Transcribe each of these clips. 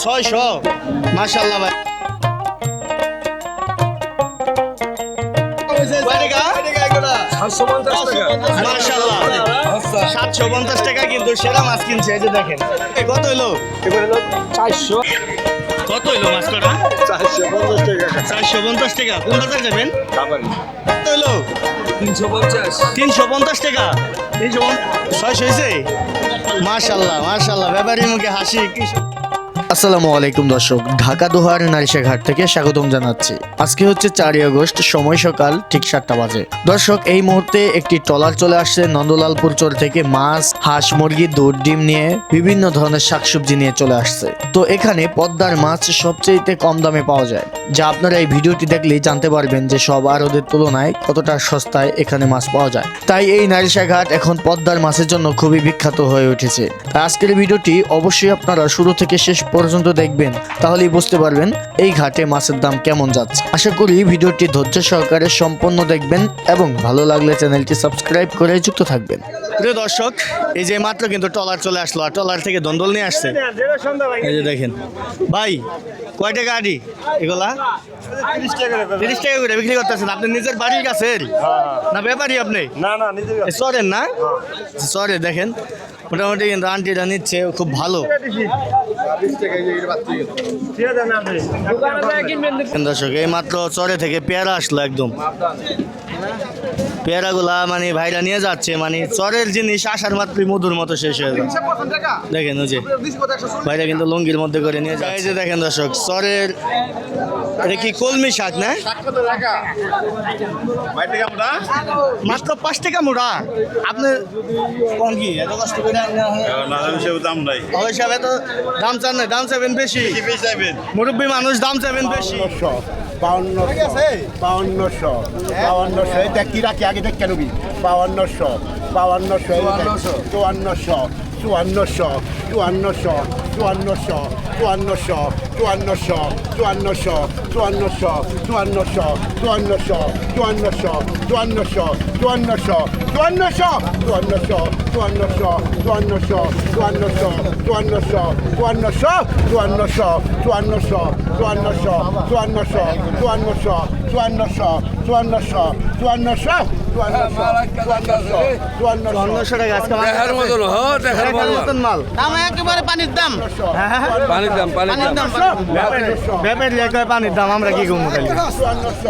ছয়শো। ভাই। সাতশো পঞ্চাশ টাকা। কিন্তু সেরা মাছ কিনছে এই যে দেখেন। কত হইল? চারশো। কত হইল মাছ কটা চারশো পঞ্চাশ টাকা। চারশো পঞ্চাশ টাকা। কোন বাজার যাবেন? কত হইল? তিনশো পঞ্চাশ। তিনশো পঞ্চাশ টাকা? তিনশো ছয়শো হয়েছে মাশাল্লাহ মাশাল্লাহ ব্যাপারী মুখে হাসি কি আসসালামু আলাইকুম দর্শক, ঢাকা দোহার নারিশাঘাট থেকে স্বাগতম জানাচ্ছি। আজকে হচ্ছে চারই আগস্ট, সময় সকাল, ঠিক সাতটা বাজে। দর্শক, এই মুহূর্তে একটি ট্রলার চলে আসছে নন্দলালপুর চর থেকে, মাছ, হাঁস, মুরগি, দুধ, ডিম নিয়ে বিভিন্ন ধরনের শাকসবজি নিয়ে চলে আসছে। তো এখানে পদ্মার মাছ সবচেয়ে কম দামে পাওয়া যায়। যা আপনারা এই ভিডিওটি দেখলেই জানতে পারবেন যে সব আরদের তুলনায় কতটা সস্তায় এখানে মাছ পাওয়া যায়। তাই এই নারিশাঘাট এখন পদ্মার মাছের জন্য খুবই বিখ্যাত হয়ে উঠেছে। আজকের ভিডিওটি অবশ্যই আপনারা শুরু থেকে শেষ পর্যন্ত দেখবেন তাহলেই বুঝতে পারবেন এই ঘাটে মাছের দাম কেমন যাচ্ছে। আশা করি ভিডিওটি ধৈর্য সহকারে সম্পূর্ণ দেখবেন এবং ভালো লাগলে চ্যানেলটি সাবস্ক্রাইব করে যুক্ত থাকবেন। প্রিয় দর্শক এই যে মাত্র কিন্তু ট্রলার চলে আসলো আর ট্রলার থেকে দন্দল নিয়ে আসছে। এই যে দেখেন ভাই কয় টাকা আডি এগুলা? তিরিশ টাকা করে। বিক্রি করতেছেন আপনি নিজের বাড়ির কাছে না ব্যাপারী আপনি? না না নিজের এ, না? চরে দেখেন মোটামুটি কিন্তু আন্টিরা নিচ্ছে খুব ভালো। এই মাত্র চরে থেকে একদম। মানে ভাইরা নিয়ে যাচ্ছে মানে চরের জিনিস মাত্রই মধুর মতো শেষ হয়ে দেখেন ওই যে, ভাইরা কিন্তু লুঙ্গির মধ্যে করে নিয়ে যায় যে দেখেন দর্শক, চরের এটা কি কলমি শাক না? মাত্র পাঁচ টাকা মোড়া? আপনি কম কি? এত কষ্ট করে দাম নাই। ওই হিসাবে তো দাম চান না দাম চাইবেন বেশি। মুরব্বী মানুষ দাম চাইবেন বেশি। বাউন্নশো বাউন্নশো বাউন্নশো দেখ কি রাখি আগে দেখ কেন বাউন্নশো বাউন্নশো চুয়ান্নশো চুয়ান্নশো চুয়ান্নশো চুয়ান্নশো চুয়ান্নশো চুয়ান্নশো চুয়ান্নশো চুয়ান্নশো চুয়ান্নশো চুয়ান্নশো চুয়ান্নশো চুয়ান্নশো চুয়ান্নশো চুয়ান্নশো চুয়ান্নশো চুয়ান্নশো চুয়ান্নশো চুয়ান্নশো চুয়ান্নশো চুয়ান্নশো চুয়ান্নশো চুয়ান্নশো চুয়ান্নশো চুয়ান্নশো চুয়ান্নশো চুয়ান্নশো চুয়ান্নশো চুয়ান্নশো পানির দাম পানির দাম পানির দাম দাম পানির দাম আমরা কি করব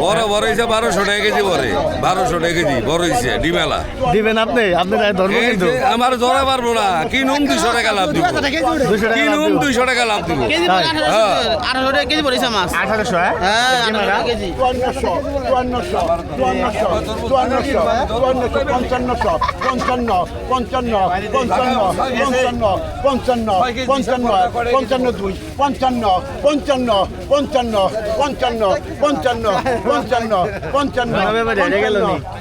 বড় বড় হইছে বারোশো টাকা কেজি পরে বারোশো টাকা কেজি বড় হইছে ডিমেলা দিবেন আপনি আপনি তাই ধরবো কিন্তু আমার ধরা পারব না কি নুম দুইশো টাকা লাভ দিব দুশো টাকা কি লাভ দিব। দুইশো টাকা? আঠারোশো টাকা কেজি পড়েছে মাছ আঠারোশো হ্যাঁ হ্যাঁ টাকা কেজি পঞ্চান্নশো পঞ্চান্ন পঞ্চান্ন পঞ্চান্ন পঞ্চান্ন পঞ্চান্ন পঞ্চান্ন পঞ্চান্ন দুই পঞ্চান্ন পঞ্চান্ন পঞ্চান্ন পঞ্চান্ন পঞ্চান্ন পঞ্চান্ন পঞ্চান্ন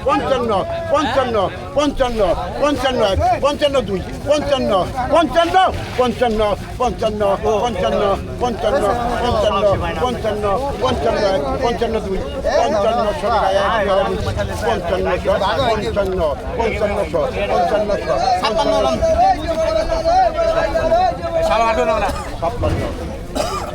পঞ্চান্ন পঞ্চান্ন পঞ্চান্ন পঞ্চান্ন এক, পঞ্চান্ন দুই পঞ্চান্ন পঞ্চান্ন পঞ্চান্ন পঞ্চান্ন পঞ্চান্ন পঞ্চান্ন পঞ্চান্ন পঞ্চান্ন পঞ্চান্ন পঞ্চান্ন দুই পঞ্চান্ন টাকা এক পঞ্চান্ন পঞ্চান্ন পঞ্চান্নশো পঞ্চান্নশো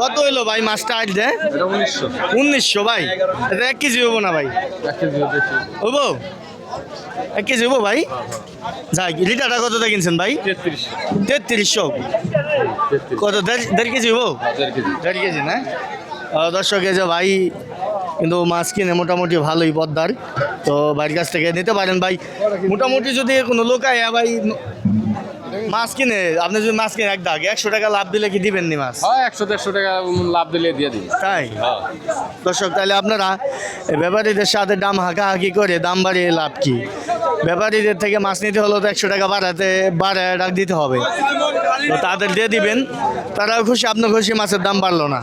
কত হইল ভাই মাছটা দে উনিশশো। ভাই। এটা এক কেজি হব না ভাই? হব এক কেজি হব ভাই? যাই লিটারটা কতটা কিনছেন ভাই? তেত্রিশশো। কত দেড় কেজি হব দেড় কেজি। না? দর্শক যে ভাই কিন্তু মাছ কিনে মোটামুটি ভালোই পদ্মার। তো ভাইয়ের কাছ থেকে নিতে পারেন ভাই। মোটামুটি যদি কোনো লোক আয় ভাই মাছ কিনে আপনি যদি মাছ কিনে এক দাগ একশো টাকা লাভ দিলে কি দিবেন নি মাছ? হ্যাঁ একশো দেড়শো টাকা লাভ দিলে দিয়ে দিন তাই? দর্শক তাহলে আপনারা ব্যাপারীদের সাথে দাম হাঁকাহাঁকি করে দাম বাড়িয়ে লাভ কি? ব্যাপারীদের থেকে মাছ নিতে হলেও তো একশো টাকা বাড়াতে বাড়ায় ডাক দিতে হবে তাদের দিয়ে দিবেন তারাও খুশি আপনার খুশি মাছের দাম বাড়লো না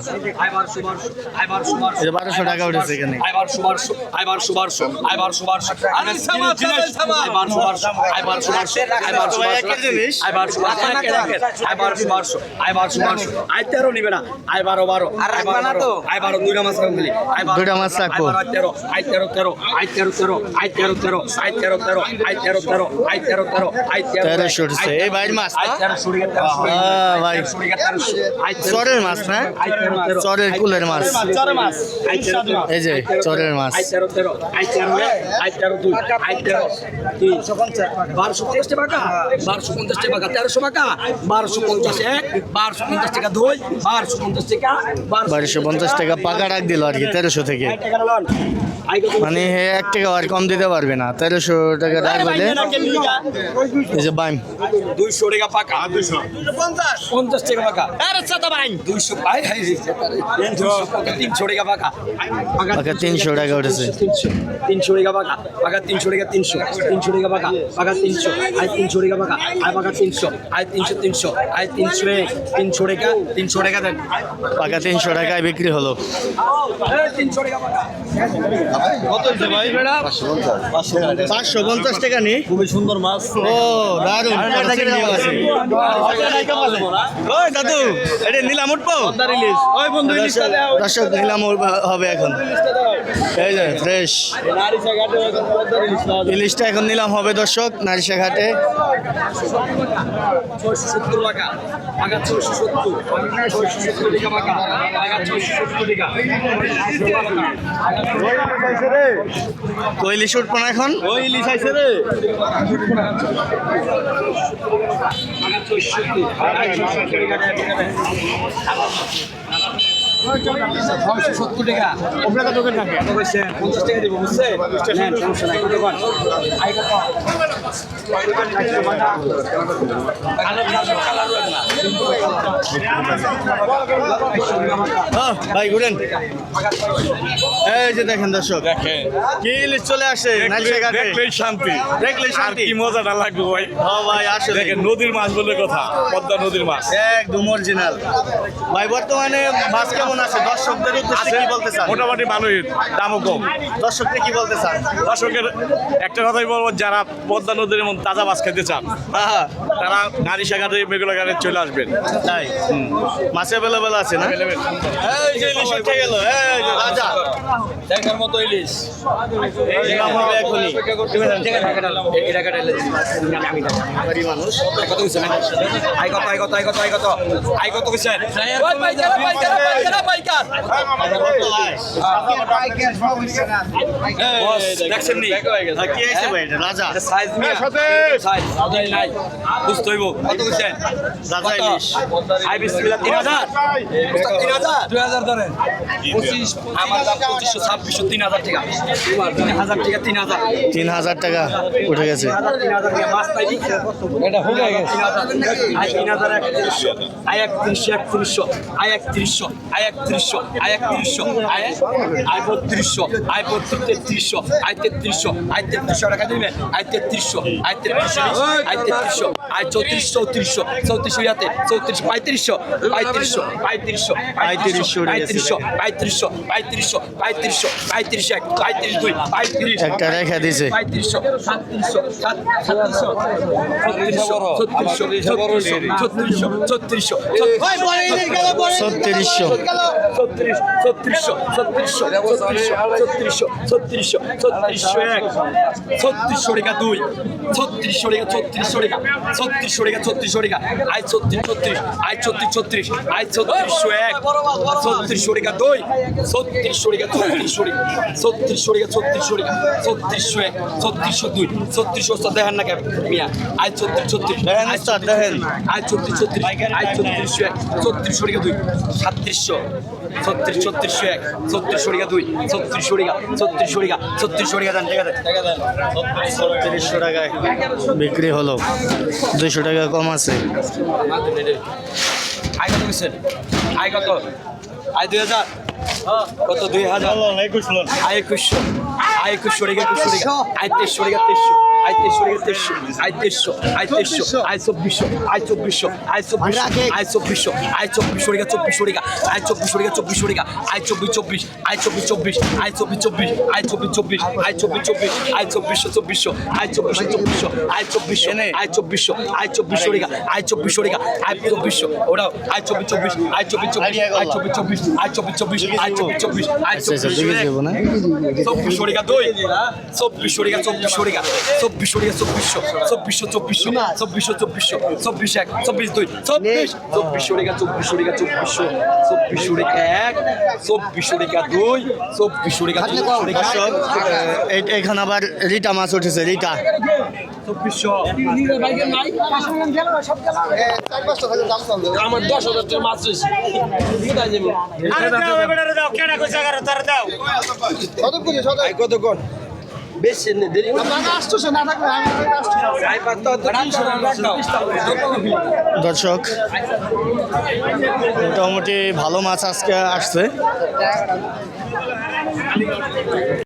বারোশো টাকা উঠেছে এখানে দুইটা মাছ রাখব আই তেরো তেরো আই তেরো তেরো আই তেরো তেরো আই তেরো তেরো চরের মাছ মাছ চরের মাছ আই তেরো বারোশো পঞ্চাশ টাকা বারোশো পঞ্চাশ বারোশো পঞ্চাশ এক পঞ্চাশ টাকা দুই, বারোশো পঞ্চাশ টাকা বারোশো পঞ্চাশ টাকা পাকা রাখ দিল আর কি তেরোশো থেকে মানে এক টাকা আর কম দিতে পারবে না তেরোশো টাকা রাখ হলে এই যে বাইম। দুইশো টাকা পাকা। পঞ্চাশ। টাকা পাকা। দুইশো পাই তিনশো। টাকা পাকা। পাকা তিনশো টাকা উঠেছে। তিনশো। তিনশো টাকা পাকা। পাকা তিনশো টাকা তিনশো। তিনশো টাকা পাকা। পাকা তিনশো। আই তিনশো টাকা পাকা। আই পাকা তিনশো। আই তিনশো তিনশো। আই তিনশো তিনশো টাকা। তিনশো টাকা দেন। পাকা তিনশো টাকায় বিক্রি হলো। তিনশো টাকা পাকা। পাঁচশো পঞ্চাশ টাকা নি? খুবই সুন্দর মাছ। ও দারুণ ওই দাদু এটা নিলাম উঠবো ওই বন্ধু দর্শক নিলাম হবে এখন। এই যে ফ্রেশ ইলিশটা এখন নিলাম হবে দর্শক নারিশা ঘাটে উঠবো না এখন? ওই ইলিশ আইছে ছয়শো সত্তর টাকা পঞ্চাশ টাকা দিব বুঝছে ভাই ঘুরেন। এই যে দেখেন দর্শক কি ইলিশ চলে আসে দেখলেই শান্তি। দেখলে শান্তি। কি মজাটা লাগবে ভাই? ও ভাই আসলে। দেখেন নদীর মাছ বলে কথা পদ্মা নদীর মাছ। একদম অরিজিনাল ভাই বর্তমানে মাছ কেমন আছে? দর্শকদের উদ্দেশ্যে কি বলতে চান? মোটামুটি ভালোই দামও কম। দর্শককে কি বলতে চান? দর্শকের একটা কথাই বলব যারা পদ্মা নদীর মধ্যে তাজা মাছ খেতে চান হ্যাঁ তারা নারী শাখাতে মেঘলা ঘাটে চলে আসবেন তাই? মাছ অ্যাভেলেবেল আছে না? এই যে ইলিশ উঠে গেল এই যে রাজা। দেখার মতো ইলিশ? রাজা। সাইজ নাই বুঝতে হইব। কত রাজা ইলিশ আই বিসমিল্লাহ 3000 3000 2000 ধরেন। 25 আমার দাম 2500 2600 3000 টাকা। 3000 টাকা 3000 তিন হাজার টাকা উঠে গেছে। এটা হয়ে গেছে। তিন হাজার একত্রিশশো আই একত্রিশশো একত্রিশশো আই একত্রিশশো আই একত্রিশশো আই একত্রিশশো আই আই বত্রিশশো আই বত্রিশ তেত্রিশশো আই তেত্রিশশো আই তেত্রিশশো টাকা আই তেত্রিশশো আই তেত্রিশশো আই তেত্রিশশো আই চৌত্রিশ চৌত্রিশশো চৌত্রিশ ইয়াতে। চৌত্রিশ পঁয়ত্রিশশো পঁয়ত্রিশশো পঁয়ত্রিশশো পঁয়ত্রিশশো উঠে গেছে। পঁয়ত্রিশশো পঁয়ত্রিশশো পঁয়ত্রিশশো পঁয়ত্রিশ এক পঁয়ত্রিশ দুই পঁয়ত্রিশ একটা রেখা দিছে পঁয়ত্রিশশো সাতত্রিশশো সাত সাতত্রিশশো ছত্রিশশো ছত্রিশশো ছত্রিশশো ছত্রিশশো ছত্রিশশো ছত্রিশ ছত্রিশশো ছত্রিশশো ছত্রিশশো ছত্রিশশো ছত্রিশশো ছত্রিশশো এক ছত্রিশশো রেখা দুই ছত্রিশশো রেখা ছত্রিশশো রেখা ছত্রিশশো রেখা ছত্রিশশো রেখা আই ছত্রিশ ছত্রিশ আই ছত্রিশ ছত্রিশ আই ছত্রিশশো এক ছত্রিশশো রেখা দুই ছত্রিশশো রেখা ছত্রিশশো রেখা ছত্রিশশো রেখা ছত্রিশশো রেখা ছত্রিশশো এক ছত্রিশশো দুই ছত্রিশশো দেখেন না মিয়া আই ছত্রিশ ছত্রিশ দেখেন। আই ছত্রিশ ছত্রিশ আই ছত্রিশশো এক ছত্রিশশো রেখা দুই সাতত্রিশশো ছত্রিশ ছত্রিশশো এক ছত্রিশশো রেখা দুই ছত্রিশশো রেখা ছত্রিশশো রেখা ছত্রিশশো টাকা দেন। টাকা দেন। তিরিশশো টাকায় বিক্রি হলো। দুইশো টাকা কম আছে। আয় কত কিসের আই কত? আই দুই হাজার? কত? দুই হাজার? আই একুশশো। আই একুশশো রেখা একুশশো রেখা আয় তেইশশো রেখা তেইশশো। আই তেইশশো তেইশশো আই তেইশশো আই তেইশশো আই চব্বিশশো আই চব্বিশশো আই চব্বিশশো আই চব্বিশশো আই চব্বিশশো টাকা চব্বিশশো টাকা আই চব্বিশশো টাকা চব্বিশশো টাকা আই চব্বিশ চব্বিশ আই চব্বিশ চব্বিশ আই চব্বিশ চব্বিশ আই চব্বিশ চব্বিশ আই চব্বিশ চব্বিশ আই চব্বিশশো চব্বিশশো আই চব্বিশশো চব্বিশশো আই চব্বিশশো আই চব্বিশশো আই চব্বিশশো টাকা আই চব্বিশশো টাকা আই চব্বিশশো ওরাও আই চব্বিশ চব্বিশ আই চব্বিশ চব্বিশ চব্বিশ চব্বিশ আই চব্বিশ চব্বিশ আই চব্বিশ চব্বিশ আই আচ্ছা আচ্ছা চব্বিশ চব্বিশশো টাকা দুই চব্বিশশো চব্বিশশো টাকা চব্বিশশো চব্বিশশো চব্বিশশো চব্বিশশো চব্বিশশো চব্বিশ এক চব্বিশ দুই চব্বিশ চব্বিশশো টাকা চব্বিশশো টাকা চব্বিশশো চব্বিশশো টাকা এক চব্বিশশো টাকা দুই চব্বিশশো টাকা চব্বিশশো টাকা দর্শক এই- এইখানে আবার রিটা মাছ উঠেছে রিটা। চব্বিশশো। আমার দশ হাজার মাছ রয়েছে। কত কোন বেশি দেরি দর্শক মোটামুটি ভালো মাছ আজকে আসছে।